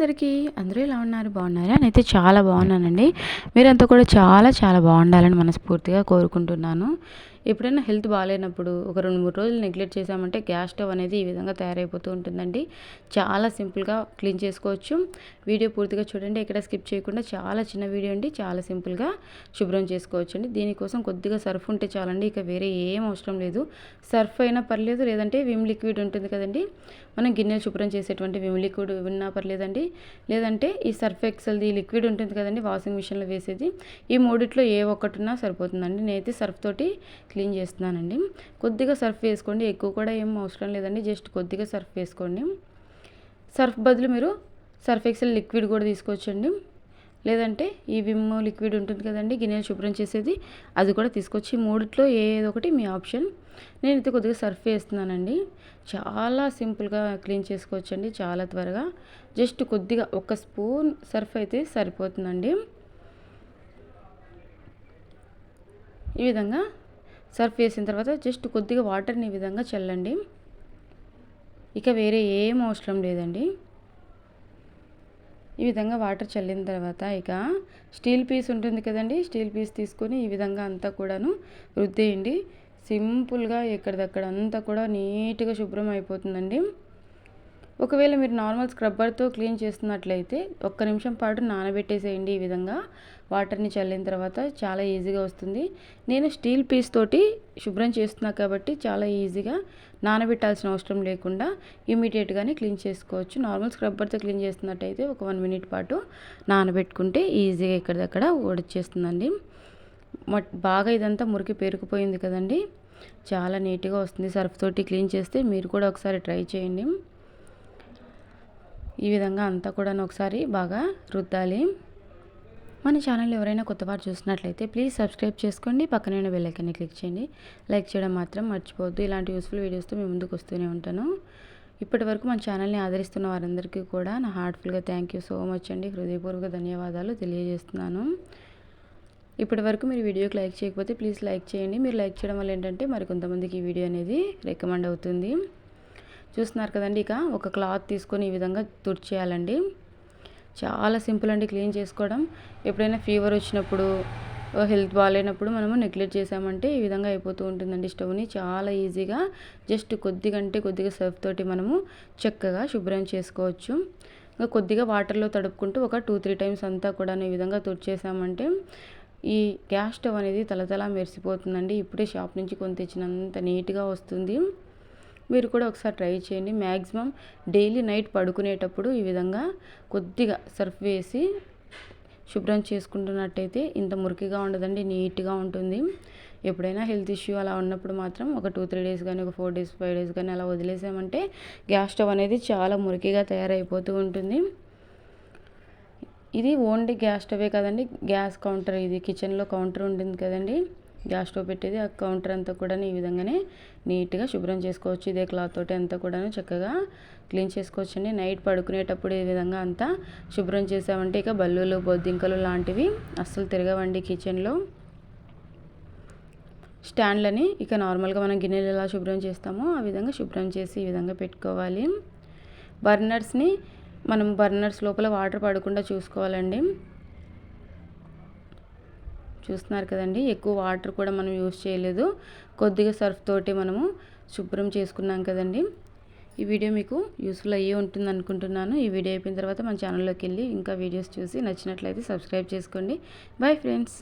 అందరికీ అందరూ ఎలా ఉన్నారు? బాగున్నారా? నేనైతే చాలా బాగున్నానండి. మీరంతా కూడా చాలా చాలా బాగుండాలని మనస్ఫూర్తిగా కోరుకుంటున్నాను. ఎప్పుడైనా హెల్త్ బాగాలేనప్పుడు ఒక రెండు మూడు రోజులు నెగ్లెక్ట్ చేసామంటే గ్యాస్ స్టవ్ అనేది ఈ విధంగా తయారైపోతూ ఉంటుందండి. చాలా సింపుల్గా క్లీన్ చేసుకోవచ్చు. వీడియో పూర్తిగా చూడండి. ఎక్కడ స్కిప్ చేయకుండా చాలా చిన్న వీడియో అండి. చాలా సింపుల్గా శుభ్రం చేసుకోవచ్చు అండి దీనికోసం కొద్దిగా సర్ఫ్ ఉంటే చాలండి. ఇక వేరే ఏం అవసరం లేదు. సర్ఫ్ అయినా పర్లేదు. లేదంటే విమ్ లిక్విడ్ ఉంటుంది కదండి. మనం గిన్నెలు శుభ్రం చేసేటువంటి విమ్ లిక్విడ్ ఉన్నా పర్లేదండి. లేదంటే ఈ సర్ఫ్ ఎక్సెల్ది లిక్విడ్ ఉంటుంది కదండి. వాషింగ్ మిషన్లో వేసేది. ఈ మూడిట్లో ఏ ఒక్కటి ఉన్నా సరిపోతుందండి. నేనైతే సర్ఫ్ తోటి క్లీన్ చేస్తున్నానండి. కొద్దిగా సర్ఫ్ వేసుకోండి. ఎక్కువ కూడా ఏం అవసరం లేదండి. జస్ట్ కొద్దిగా సర్ఫ్ వేసుకోండి. సర్ఫ్ బదులు మీరు సర్ఫ్ ఎక్సెల్ లిక్విడ్ కూడా తీసుకోవచ్చండి. లేదంటే ఈ విమ్ లిక్విడ్ ఉంటుంది కదండి గిన్నెలు శుభ్రం చేసేది అది కూడా తీసుకొచ్చి మూడిట్లో ఏదో ఒకటి మీ ఆప్షన్. నేనైతే కొద్దిగా సర్ఫ్ వేస్తున్నానండి. చాలా సింపుల్గా క్లీన్ చేసుకోవచ్చండి చాలా త్వరగా. జస్ట్ కొద్దిగా ఒక స్పూన్ సర్ఫ్ అయితే సరిపోతుందండి. ఈ విధంగా సర్ఫ్ వేసిన తర్వాత జస్ట్ కొద్దిగా వాటర్ని ఈ విధంగా చల్లండి. ఇక వేరే ఏం అవసరం లేదండి. ఈ విధంగా వాటర్ చల్లిన తర్వాత ఇక స్టీల్ పీస్ ఉంటుంది కదండి స్టీల్ పీస్ తీసుకొని ఈ విధంగా అంతా కూడాను రుద్దేయండి. సింపుల్గా ఎక్కడిదక్కడ అంతా కూడా నీట్గా శుభ్రం అయిపోతుందండి. ఒకవేళ మీరు నార్మల్ స్క్రబ్బర్తో క్లీన్ చేస్తున్నట్లయితే ఒక్క నిమిషం పాటు నానబెట్టేసేయండి ఈ విధంగా. వాటర్ని చల్లిన తర్వాత చాలా ఈజీగా వస్తుంది. నేను స్టీల్ పీస్ తోటి శుభ్రం చేస్తున్నా కాబట్టి చాలా ఈజీగా నానబెట్టాల్సిన అవసరం లేకుండా ఇమీడియట్గానే క్లీన్ చేసుకోవచ్చు. నార్మల్ స్క్రబ్బర్తో క్లీన్ చేస్తున్నట్టయితే ఒక వన్ మినిట్ పాటు నానబెట్టుకుంటే ఈజీగా ఎక్కడిదక్కడ ఓడిచ్చేస్తుందండి. బాగా ఇదంతా మురికి పేరుకుపోయింది కదండి. చాలా నీట్గా వస్తుంది. సర్ఫ్ తోటి క్లీన్ చేస్తే మీరు కూడా ఒకసారి ట్రై చేయండి. ఈ విధంగా అంతా కూడా ఒకసారి బాగా రుద్దాలి. మన ఛానల్ ఎవరైనా కొత్త వారు చూసినట్లయితే ప్లీజ్ సబ్స్క్రైబ్ చేసుకోండి. పక్కనైన బెల్లైకన్ని క్లిక్ చేయండి. లైక్ చేయడం మాత్రం మర్చిపోవద్దు. ఇలాంటి యూస్ఫుల్ వీడియోస్తో మీ ముందుకు వస్తూనే ఉంటాను. ఇప్పటి వరకు మన ఛానల్ని ఆదరిస్తున్న వారందరికీ కూడా నా హార్ట్ఫుల్గా థ్యాంక్ యూ సో మచ్ అండి. హృదయపూర్వక ధన్యవాదాలు తెలియజేస్తున్నాను. ఇప్పటి వరకు మీరు వీడియోకి లైక్ చేయకపోతే ప్లీజ్ లైక్ చేయండి. మీరు లైక్ చేయడం వల్ల ఏంటంటే మరి కొంతమందికి ఈ వీడియో అనేది రికమెండ్ అవుతుంది. చూస్తున్నారు కదండి ఇక. ఒక క్లాత్ తీసుకొని ఈ విధంగా తుడిచేయాలండి. చాలా సింపుల్ అండి క్లీన్ చేసుకోవడం. ఎప్పుడైనా ఫీవర్ వచ్చినప్పుడు హెల్త్ బాగాలేనప్పుడు మనము నెగ్లెక్ట్ చేసామంటే ఈ విధంగా అయిపోతూ ఉంటుందండి స్టవ్ని. చాలా ఈజీగా జస్ట్ కొద్దిగా అంటే కొద్దిగా సర్ఫ్ తోటి మనము చక్కగా శుభ్రం చేసుకోవచ్చు. ఇంకా కొద్దిగా వాటర్లో తడుపుకుంటూ ఒక టూ త్రీ టైమ్స్ అంతా కూడా ఈ విధంగా తుడిచేసామంటే ఈ గ్యాస్ స్టవ్ అనేది తలతలా మెరిసిపోతుందండి. ఇప్పుడే షాప్ నుంచి కొని తెచ్చినంత నీట్గా వస్తుంది. మీరు కూడా ఒకసారి ట్రై చేయండి. మ్యాక్సిమం డైలీ నైట్ పడుకునేటప్పుడు ఈ విధంగా కొద్దిగా సర్ఫ్ వేసి శుభ్రం చేసుకుంటున్నట్టయితే ఇంత మురికిగా ఉండదండి నీట్గా ఉంటుంది. ఎప్పుడైనా హెల్త్ ఇష్యూ అలా ఉన్నప్పుడు మాత్రం ఒక టూ త్రీ డేస్ కానీ ఒక ఫోర్ డేస్ ఫైవ్ డేస్ కానీ అలా వదిలేసామంటే గ్యాస్ స్టవ్ అనేది చాలా మురికిగా తయారైపోతూ ఉంటుంది. ఇది ఓన్లీ గ్యాస్ స్టవే కదండి గ్యాస్ కౌంటర్ ఇది కిచెన్లో కౌంటర్ ఉంటుంది కదండి. గ్యాస్ స్టవ్ పెట్టేది ఆ కౌంటర్ అంతా కూడా ఈ విధంగానే నీట్గా శుభ్రం చేసుకోవచ్చు. ఇదే క్లాత్ తోటి అంతా కూడా చక్కగా క్లీన్ చేసుకోవచ్చు అండి నైట్ పడుకునేటప్పుడు ఈ విధంగా అంతా శుభ్రం చేసామంటే ఇక బల్లులు బొద్దింకలు లాంటివి అస్సలు తిరగవండి కిచెన్లో. స్టాండ్లని ఇక నార్మల్గా మనం గిన్నెలు ఎలా శుభ్రం చేస్తామో ఆ విధంగా శుభ్రం చేసి ఈ విధంగా పెట్టుకోవాలి. బర్నర్స్ని మనం బర్నర్స్ లోపల వాటర్ పడకుండా చూసుకోవాలండి. చూస్తున్నారు కదండి. ఎక్కువ వాటర్ కూడా మనం యూస్ చేయలేదు. కొద్దిగా సర్ఫ్ తోటి మనము శుభ్రం చేసుకున్నాం కదండి. ఈ వీడియో మీకు యూస్ఫుల్ అయ్యే ఉంటుంది అనుకుంటున్నాను ఈ వీడియో అయిపోయిన తర్వాత మన ఛానల్లోకి వెళ్ళి ఇంకా వీడియోస్ చూసి నచ్చినట్లయితే సబ్స్క్రైబ్ చేసుకోండి. Bye friends.